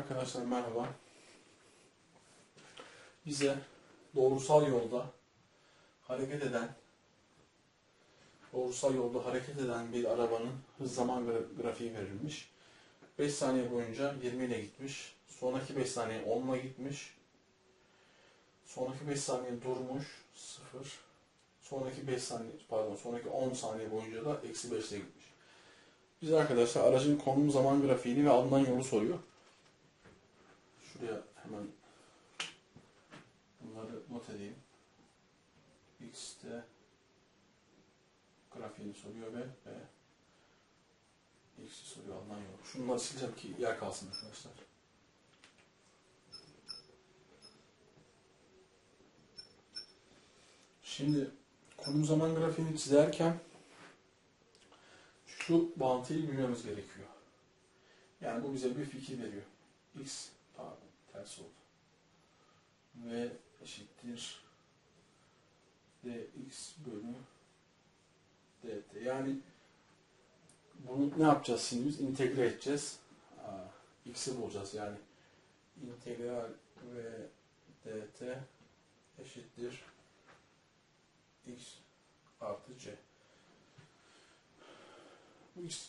Arkadaşlar merhaba. Bize doğrusal yolda hareket eden doğrusal yolda hareket eden bir arabanın hız zaman gra- grafiği verilmiş. 5 saniye boyunca 20 ile gitmiş. Sonraki 5 saniye 10 ile gitmiş. Sonraki 5 saniye durmuş 0. Sonraki 5 saniye pardon sonraki 10 saniye boyunca da eksi 5 ile gitmiş. Biz arkadaşlar aracın konum zaman grafiğini ve alınan yolu soruyor. Şuraya hemen bunları not edeyim. X'te grafiğini soruyor ve ve X'i soruyor alınan yolu. Şunları sileceğim ki yer kalsın arkadaşlar. Şimdi konum zaman grafiğini çizerken şu bağıntıyı bilmemiz gerekiyor. Yani bu bize bir fikir veriyor. X ters oldu. V eşittir dx bölü dt. Yani bunu ne yapacağız şimdi biz? İntegre edeceğiz. X'i bulacağız yani. İntegral v dt eşittir x artı c.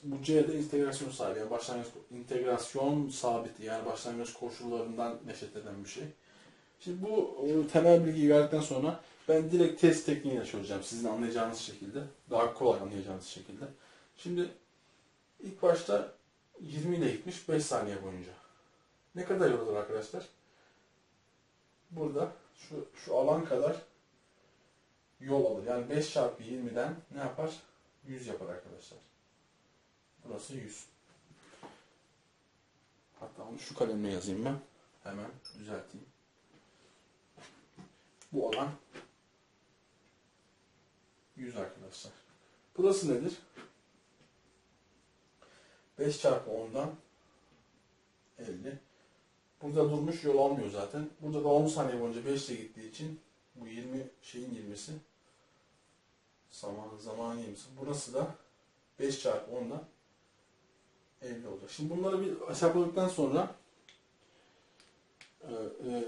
Bu C'de integrasyon sahibi. Yani başlangıç integrasyon sabiti. Yani başlangıç koşullarından neşet eden bir şey. Şimdi bu e, temel bilgiyi verdikten sonra ben direkt test tekniğiyle çözeceğim. Sizin anlayacağınız şekilde. Daha kolay anlayacağınız şekilde. Şimdi ilk başta 20 ile gitmiş 5 saniye boyunca. Ne kadar yol alır arkadaşlar? Burada şu, şu alan kadar yol alır. Yani 5 çarpı 20'den ne yapar? 100 yapar arkadaşlar. Burası 100. Hatta onu şu kalemle yazayım ben. Hemen düzelteyim. Bu alan 100 arkadaşlar. Burası nedir? 5 çarpı 10'dan 50. Burada durmuş yol almıyor zaten. Burada da 10 saniye boyunca 5 ile gittiği için bu 20 şeyin 20'si zaman zaman 20'si. Burası da 5 çarpı 10'dan 50 olacak. Şimdi bunları bir hesapladıktan sonra e, e,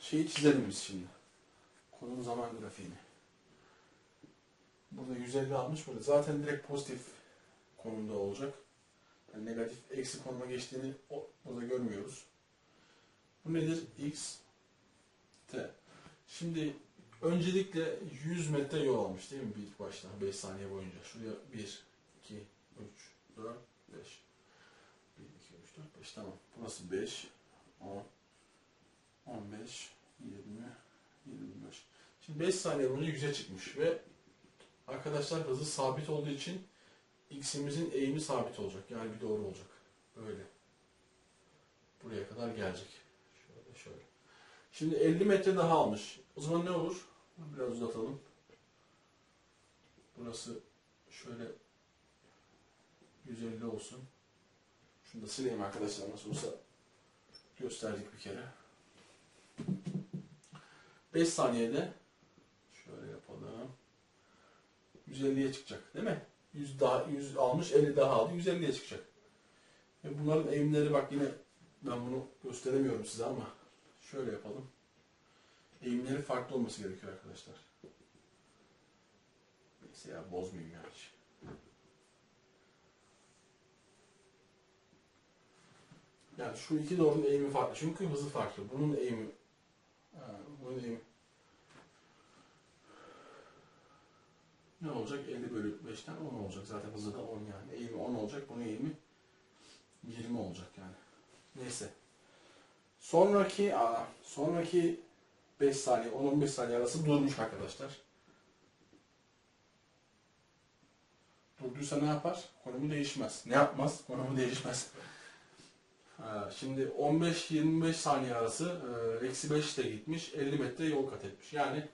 şeyi çizelim biz şimdi. Konum zaman grafiğini. Burada 150 almış burada. Zaten direkt pozitif konumda olacak. Yani negatif eksi konuma geçtiğini o- burada görmüyoruz. Bu nedir? X T. Şimdi öncelikle 100 metre yol almış değil mi bir başta 5 saniye boyunca. Şuraya 1, 2, 3, 4, 5. 1, 2, 3, 4, 5 tamam. Burası 5, 10, 15, 20, 25. Şimdi 5 saniye boyunca 100'e çıkmış ve arkadaşlar hızı sabit olduğu için x'imizin eğimi sabit olacak. Yani bir doğru olacak. Böyle. Buraya kadar gelecek. Şöyle şöyle. Şimdi 50 metre daha almış. O zaman ne olur? Biraz uzatalım. Burası şöyle 150 olsun. Şunu da sileyim arkadaşlar nasıl olsa gösterdik bir kere. 5 saniyede şöyle yapalım. 150'ye çıkacak değil mi? 100 daha 100 almış 50 daha aldı 150'ye çıkacak. Ve bunların eğimleri bak yine ben bunu gösteremiyorum size ama şöyle yapalım. Eğimleri farklı olması gerekiyor arkadaşlar. Neyse ya bozmayayım hiç. Yani şu iki doğrunun eğimi farklı. Çünkü hızı farklı. Bunun eğimi bunun eğimi ne olacak? 50 bölü 5'ten 10 olacak. Zaten hızı da 10 yani. Eğimi 10 olacak. Bunun eğimi 20 olacak yani. Neyse. Sonraki aa, sonraki 5 saniye 10-15 saniye arası durmuş arkadaşlar. Durduysa ne yapar? Konumu değişmez. Ne yapmaz? Konumu değişmez. Ha, Şimdi 15-25 saniye arası e, eksi 5 ile gitmiş 50 metre yol kat etmiş. Yani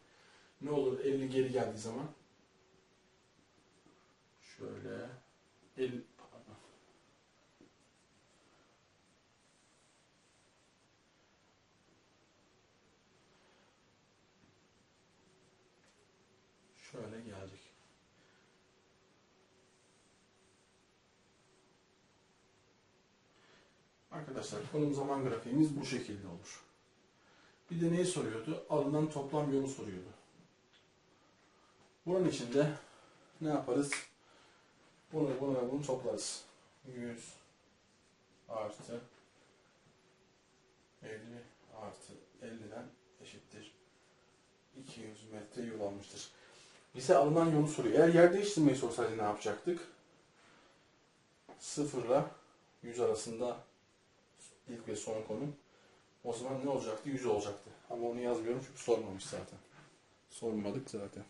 ne olur 50 geri geldiği zaman şöyle 50 pardon. Şöyle gelecek. Arkadaşlar konum zaman grafiğimiz bu şekilde olur. Bir de neyi soruyordu? Alınan toplam yolu soruyordu. Bunun içinde ne yaparız? Bunu bunu bunu toplarız. 100 artı 50 artı 50'den eşittir. 200 metre yol almıştır. Bize alınan yolu soruyor. Eğer yer değiştirmeyi sorsaydı ne yapacaktık? 0 ile 100 arasında ilk ve son konum. O zaman ne olacaktı? 100 olacaktı. Ama onu yazmıyorum çünkü sormamış zaten. Sormadık zaten.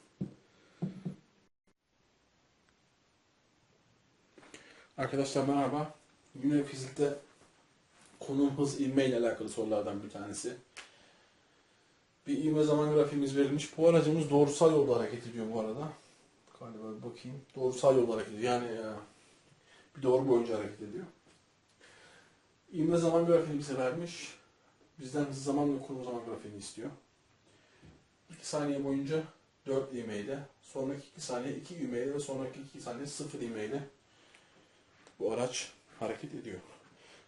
Arkadaşlar merhaba. Yine fizikte konum hız ivme ile alakalı sorulardan bir tanesi. Bir ivme zaman grafiğimiz verilmiş. Bu aracımız doğrusal yolda hareket ediyor bu arada. Galiba bakayım. Doğrusal yolda hareket ediyor. Yani e, bir doğru boyunca hareket ediyor. İvme zaman grafiğini bize vermiş. Bizden zaman ve konum zaman grafiğini istiyor. 2 saniye boyunca 4 ivmeyle, sonraki 2 saniye 2 ivmeyle ve sonraki 2 saniye 0 ivmeyle bu araç hareket ediyor.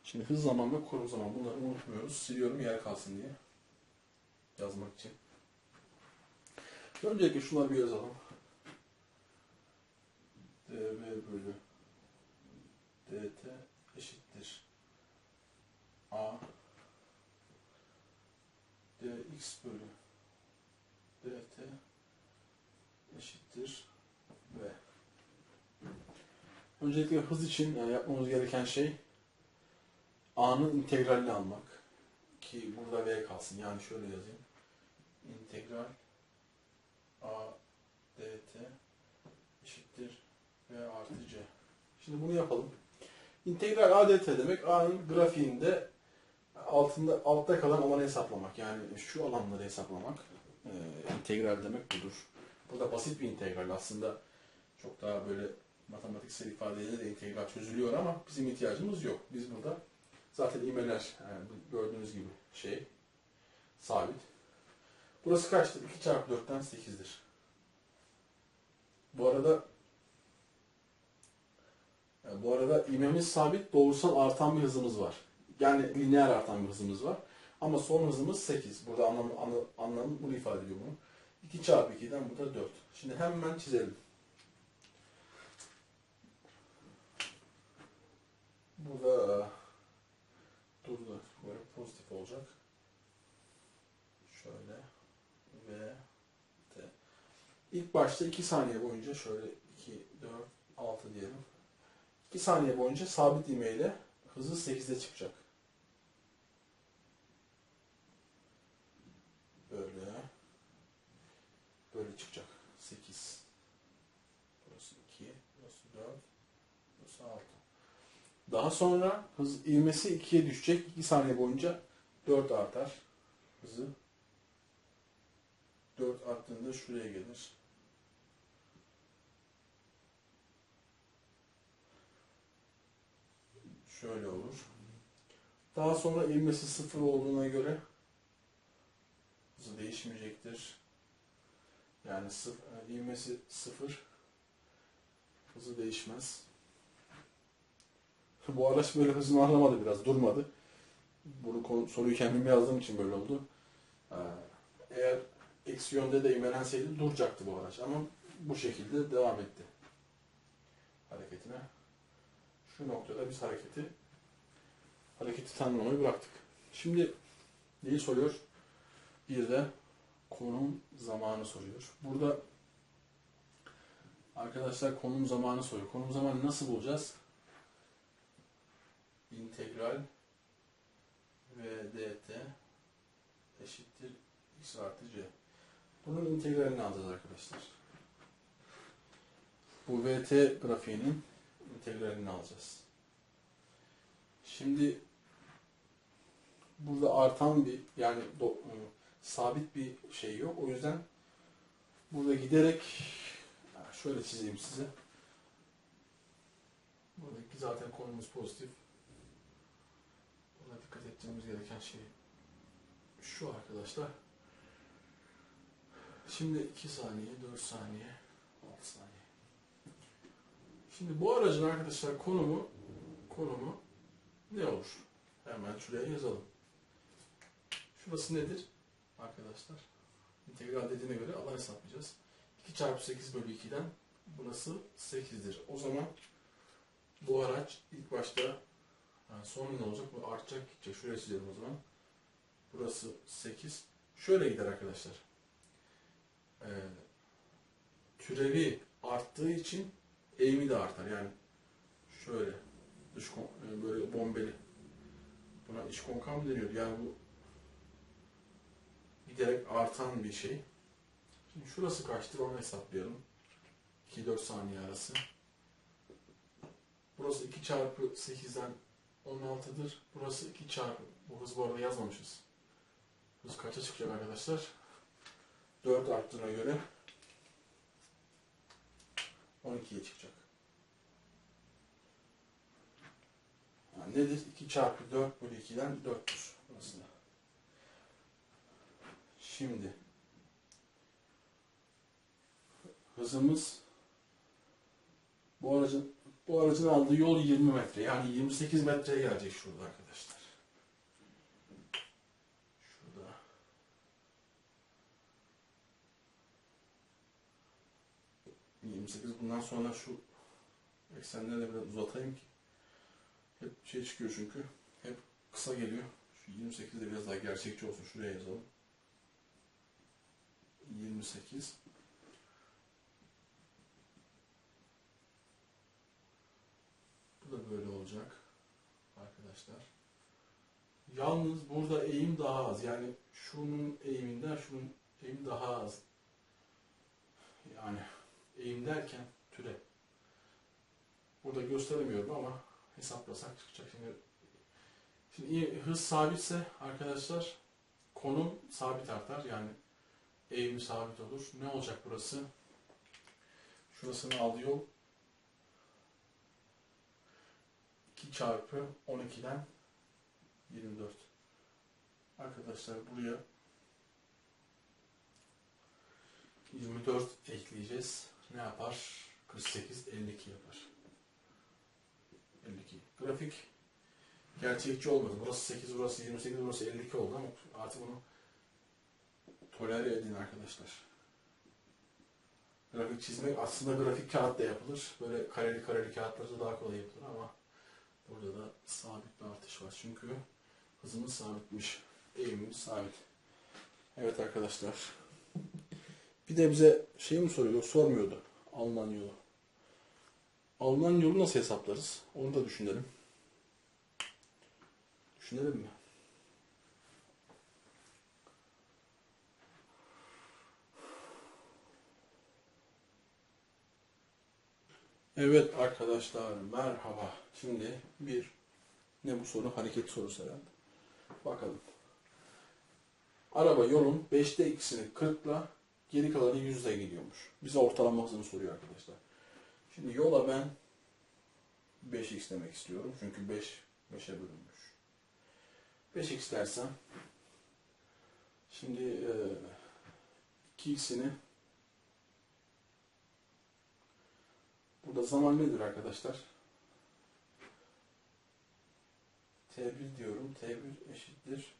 Şimdi hız zaman ve konum zaman bunları unutmuyoruz. Siliyorum yer kalsın diye. Yazmak için. Öncelikle şunları bir yazalım. dv bölü dt a dx bölü dt eşittir v. Öncelikle hız için yani yapmamız gereken şey a'nın integralini almak. Ki burada v kalsın. Yani şöyle yazayım. İntegral a dt eşittir v artı c. Şimdi bunu yapalım. İntegral a dt demek a'nın grafiğinde altında altta kalan alanı hesaplamak. Yani şu alanları hesaplamak. Ee, integral demek budur. Burada basit bir integral aslında çok daha böyle matematiksel ifadeyle de integral çözülüyor ama bizim ihtiyacımız yok. Biz burada zaten imeler yani gördüğünüz gibi şey sabit. Burası kaçtır? 2 çarpı 4'ten 8'dir. Bu arada yani bu arada ivmemiz sabit, doğrusal artan bir hızımız var. Yani lineer artan bir hızımız var. Ama son hızımız 8. Burada anlam, anlam, anlamı bunu ifade ediyor bunu. 2 çarpı 2'den bu da 4. Şimdi hemen çizelim. Burada durdu. Böyle pozitif olacak. Şöyle ve t. İlk başta 2 saniye boyunca şöyle 2, 4, 6 diyelim. 2 saniye boyunca sabit ivmeyle hızı 8'e çıkacak. Böyle. Böyle çıkacak. 8. Burası 2. Burası 4. Burası 6. Daha sonra hız ivmesi 2'ye düşecek. 2 saniye boyunca 4 artar. Hızı. 4 arttığında şuraya gelir. Şöyle olur. Daha sonra ivmesi 0 olduğuna göre hızı değişmeyecektir. Yani sıfır, ivmesi 0 hızı değişmez. Bu araç böyle hızını anlamadı biraz, durmadı. Bunu soruyu kendim yazdığım için böyle oldu. Ee, Eğer eksi yönde de ivmelenseydi duracaktı bu araç ama bu şekilde devam etti hareketine. Şu noktada biz hareketi hareketi tanımlamayı bıraktık. Şimdi neyi soruyor? Bir de konum zamanı soruyor. Burada arkadaşlar konum zamanı soruyor. Konum zamanı nasıl bulacağız? integral v dt eşittir x artı c. Bunun integralini alacağız arkadaşlar. Bu vt grafiğinin integralini alacağız. Şimdi burada artan bir yani sabit bir şey yok. O yüzden burada giderek şöyle çizeyim size. Buradaki zaten konumuz pozitif. Buna dikkat etmemiz gereken şey şu arkadaşlar. Şimdi 2 saniye, 4 saniye, 6 saniye. Şimdi bu aracın arkadaşlar konumu konumu ne olur? Hemen şuraya yazalım. Şurası nedir? Arkadaşlar. İntegral dediğine göre alan hesaplayacağız. 2 çarpı 8 bölü 2'den burası 8'dir. O zaman bu araç ilk başta yani sonra ne olacak? Bu artacak gidecek. Şuraya çizelim o zaman. Burası 8. Şöyle gider arkadaşlar. Ee, türevi arttığı için eğimi de artar. Yani şöyle dış e, böyle bombeli. Buna iç konkav deniyor. Yani bu giderek artan bir şey. Şimdi şurası kaçtır onu hesaplayalım. 2-4 saniye arası. Burası 2 çarpı 8'den 16'dır. Burası 2 çarpı. Bu hız bu arada yazmamışız. Hız kaça çıkacak arkadaşlar? 4 arttığına göre 12'ye çıkacak. Yani nedir? 2 çarpı 4 bölü 2'den 4'tür. Burası da. Şimdi hızımız bu aracın bu aracın aldığı yol 20 metre. Yani 28 metreye gelecek şurada arkadaşlar. Şurada. ...28 bundan sonra şu eksenleri de biraz uzatayım ki hep şey çıkıyor çünkü hep kısa geliyor. Şu 28 de biraz daha gerçekçi olsun. Şuraya yazalım. 28 Bu da böyle olacak arkadaşlar. Yalnız burada eğim daha az. Yani şunun eğiminden şunun eğimi daha az. Yani eğim derken türe. Burada gösteremiyorum ama hesaplasak çıkacak. Şimdi, şimdi hız sabitse arkadaşlar konum sabit artar. Yani eğimi sabit olur. Ne olacak burası? Şurasını aldığı yol 2 çarpı 12'den 24. Arkadaşlar buraya 24 ekleyeceğiz. Ne yapar? 48, 52 yapar. 52. Grafik gerçekçi olmadı. Burası 8, burası 28, burası 52 oldu ama artık bunu tolere edin arkadaşlar. Grafik çizmek aslında grafik kağıt da yapılır. Böyle kareli kareli kağıtlarda daha kolay yapılır ama burada da sabit bir artış var. Çünkü hızımız sabitmiş. Eğimimiz sabit. Evet arkadaşlar. Bir de bize şey mi soruyor? Sormuyordu. Alman yolu. Alman yolu nasıl hesaplarız? Onu da düşünelim. Düşünelim mi? Evet arkadaşlar merhaba. Şimdi bir ne bu soru? Hareket sorusu herhalde. Bakalım. Araba yolun 5'te ikisini 40'la geri kalanı 100'le gidiyormuş. Bize ortalama hızını soruyor arkadaşlar. Şimdi yola ben 5x demek istiyorum. Çünkü 5 5'e bölünmüş. 5x dersem şimdi e, Burada zaman nedir arkadaşlar? T1 diyorum. T1 eşittir.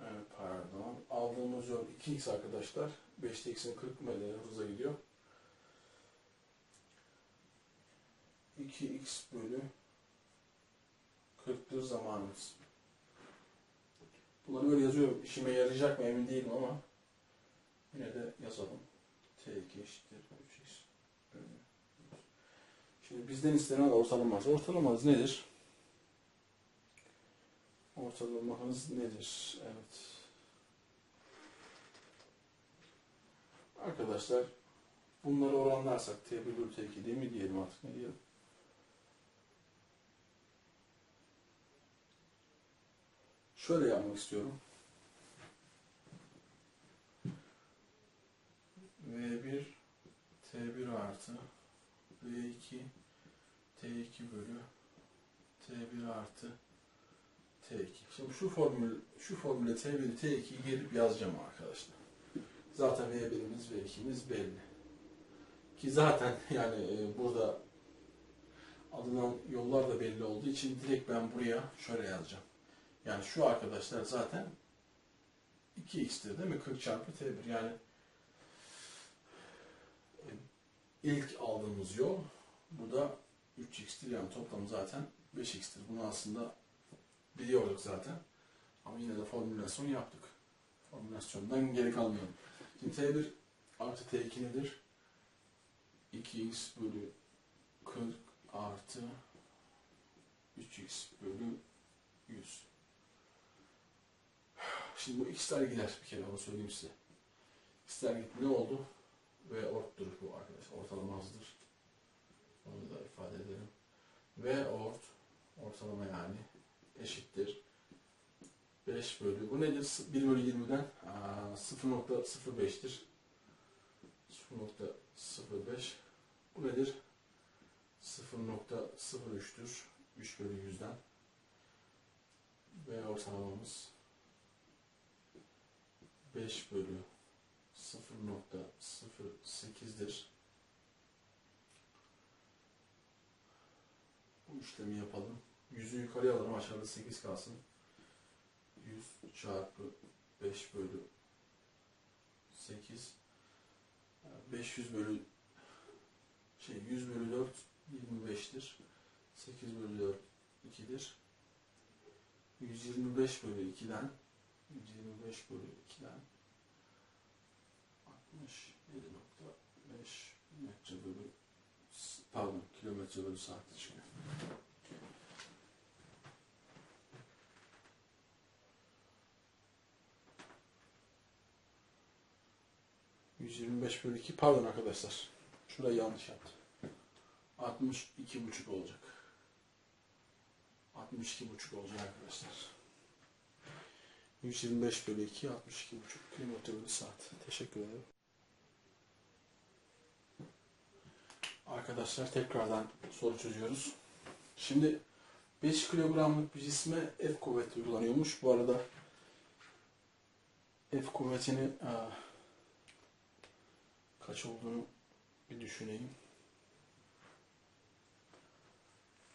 Evet, pardon. Aldığımız yol 2x arkadaşlar. 5'te x'in 40 metre hızla gidiyor. 2x bölü 40'tır zamanımız. Bunları böyle yazıyorum. İşime yarayacak mı emin değilim ama yine de yazalım. T2 eşittir 3x. Şimdi bizden istenen ortalama hız. Ortalama hız nedir? Ortalama hız nedir? Evet. Arkadaşlar bunları oranlarsak T1 bölü T2 değil mi diyelim artık ne diyelim? Şöyle yapmak istiyorum. V1 T1 artı V2 T2 bölü T1 artı T2. Şimdi şu formül şu formüle T1 T2'yi gelip yazacağım arkadaşlar. Zaten V1'imiz V2'miz belli. Ki zaten yani e, burada alınan yollar da belli olduğu için direkt ben buraya şöyle yazacağım. Yani şu arkadaşlar zaten 2x'tir değil mi? 40 çarpı t1 yani e, ilk aldığımız yol bu da 3x'tir yani toplam zaten 5x'tir. Bunu aslında biliyorduk zaten. Ama yine de formülasyon yaptık. Formülasyondan geri kalmayalım. Şimdi t1 artı t2 nedir? 2x bölü 40 artı 3x bölü 100. Şimdi bu x'ler gider bir kere onu söyleyeyim size. x'ler gitti ne oldu? Ve orttur bu arkadaşlar. Ortalama hızdır. Onu da ifade edelim. Ve ort ortalama yani eşittir. 5 bölü. Bu nedir? 1 bölü 20'den aa, 0.05'tir. 0.05 Bu nedir? 0.03'tür. 3 bölü 100'den. Ve ortalamamız 5 bölü 0.08'dir. Bu işlemi yapalım. 100'ü yukarıya alalım. Aşağıda 8 kalsın. 100 çarpı 5 bölü 8 500 bölü şey 100 bölü 4 25'tir. 8 bölü 4 2'dir. 125 bölü 2'den 125 bölü 2'den 67.5 metre bölü pardon kilometre bölü saatte çıkıyor. ...125 bölü 2... Pardon arkadaşlar. Şurayı yanlış yaptım. 62,5 olacak. 62,5 olacak arkadaşlar. 125 bölü 2, 62,5 kilometre bölü saat. Teşekkür ederim. Arkadaşlar tekrardan soru çözüyoruz. Şimdi 5 kilogramlık bir cisme F kuvveti uygulanıyormuş. Bu arada F kuvvetini aa, kaç olduğunu bir düşüneyim.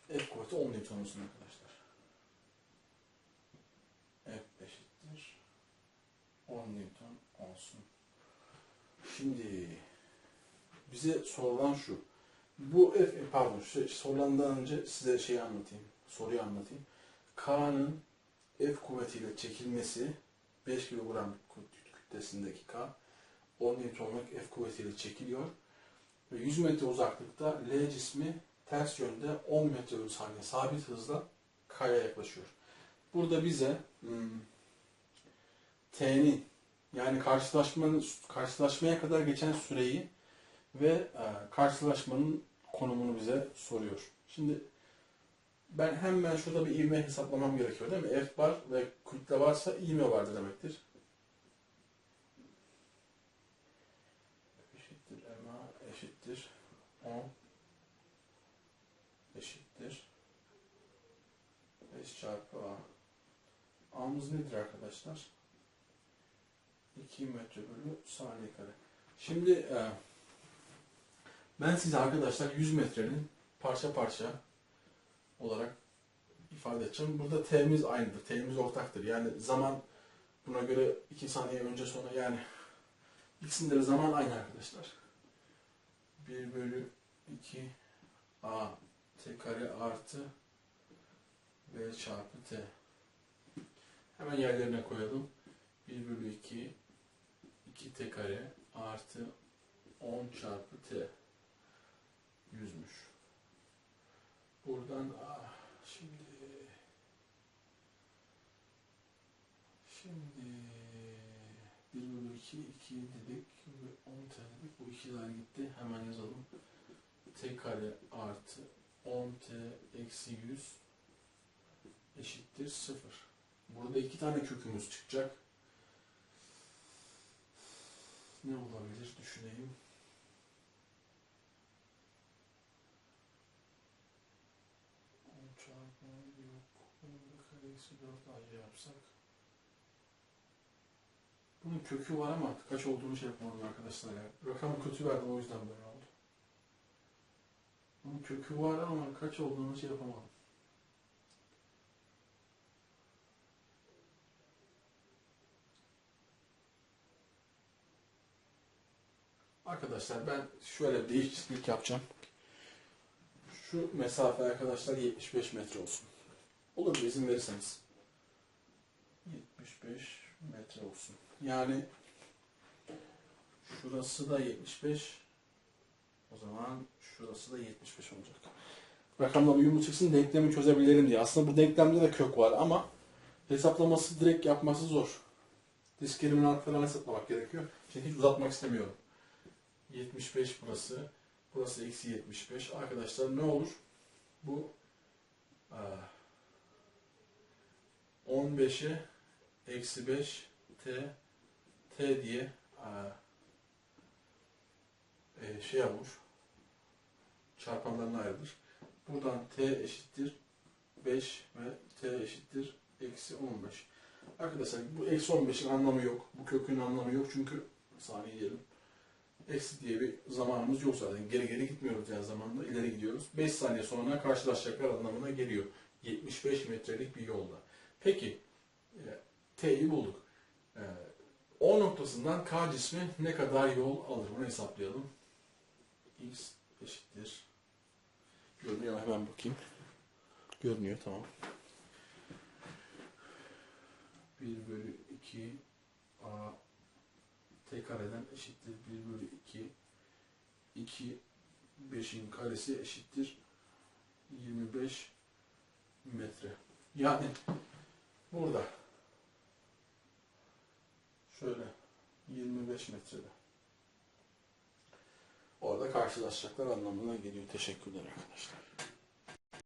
F kuvveti 10 Newton olsun arkadaşlar. F eşittir. 10 Newton olsun. Şimdi bize sorulan şu. Bu F, pardon, şey, sorulandan önce size şeyi anlatayım. Soruyu anlatayım. K'nın F kuvvetiyle çekilmesi 5 kilogram kütlesindeki K 10 Newton'luk F kuvvetiyle çekiliyor. Ve 100 metre uzaklıkta L cismi ters yönde 10 metre bölü saniye sabit hızla K'ya yaklaşıyor. Burada bize hmm, T'nin yani karşılaşmanın karşılaşmaya kadar geçen süreyi ve e, karşılaşmanın konumunu bize soruyor. Şimdi ben hemen şurada bir ivme hesaplamam gerekiyor değil mi? F var ve kütle varsa ivme vardır demektir. Eşittir ma eşittir 10 eşittir 5 çarpı a. A'mız nedir arkadaşlar? 2 metre bölü saniye kare. Şimdi e, ben size arkadaşlar 100 metrenin parça parça olarak ifade edeceğim. Burada T'miz aynıdır. T'miz ortaktır. Yani zaman buna göre 2 saniye önce sonra yani ikisinde de zaman aynı arkadaşlar. 1 bölü 2 A T kare artı V çarpı T. Hemen yerlerine koyalım. 1 bölü 2 2 T kare artı 10 çarpı T. Yüzmüş. Buradan ah, şimdi şimdi 1 bölü 2 2 dedik ve 10 t dedik. Bu ikiler gitti. Hemen yazalım. t kare artı 10 t eksi 100 eşittir 0. Burada iki tane kökümüz çıkacak. Ne olabilir düşüneyim. 10 çarpı yok. Bunu 4 ayrı yapsak. Bunun kökü var ama kaç olduğunu şey yapamadım arkadaşlar ya. Rakamı kötü verdim o yüzden böyle oldu. Bunun kökü var ama kaç olduğunu şey yapamadım. Arkadaşlar ben şöyle değişiklik yapacağım. Şu mesafe arkadaşlar 75 metre olsun. Olur mu izin verirseniz? 75 metre olsun. Yani şurası da 75. O zaman şurası da 75 olacak. Rakamlar uyumlu çıksın denklemi çözebilirim diye. Aslında bu denklemde de kök var ama hesaplaması direkt yapması zor. Diskriminant falan hesaplamak gerekiyor. Şimdi hiç uzatmak istemiyorum. 75 burası. Burası eksi 75. Arkadaşlar ne olur? Bu aa, 15'e eksi 5 t t diye aa, e, şey olur. Çarpanlarına ayrılır. Buradan t eşittir 5 ve t eşittir eksi 15. Arkadaşlar bu eksi 15'in anlamı yok. Bu kökün anlamı yok çünkü saniye diyelim. Eksi diye bir zamanımız yok zaten. Geri geri gitmiyoruz yani zamanla ileri gidiyoruz. 5 saniye sonra karşılaşacaklar anlamına geliyor. 75 metrelik bir yolda. Peki e, T'yi bulduk. E, O noktasından K cismi ne kadar yol alır? Bunu hesaplayalım. X eşittir. Görünüyor hemen bakayım. Görünüyor tamam. 1 bölü 2 A T kareden eşittir 1 bölü 2 2 5'in karesi eşittir 25 metre. Yani burada şöyle 25 metrede. Orada karşılaşacaklar anlamına geliyor. Teşekkürler arkadaşlar.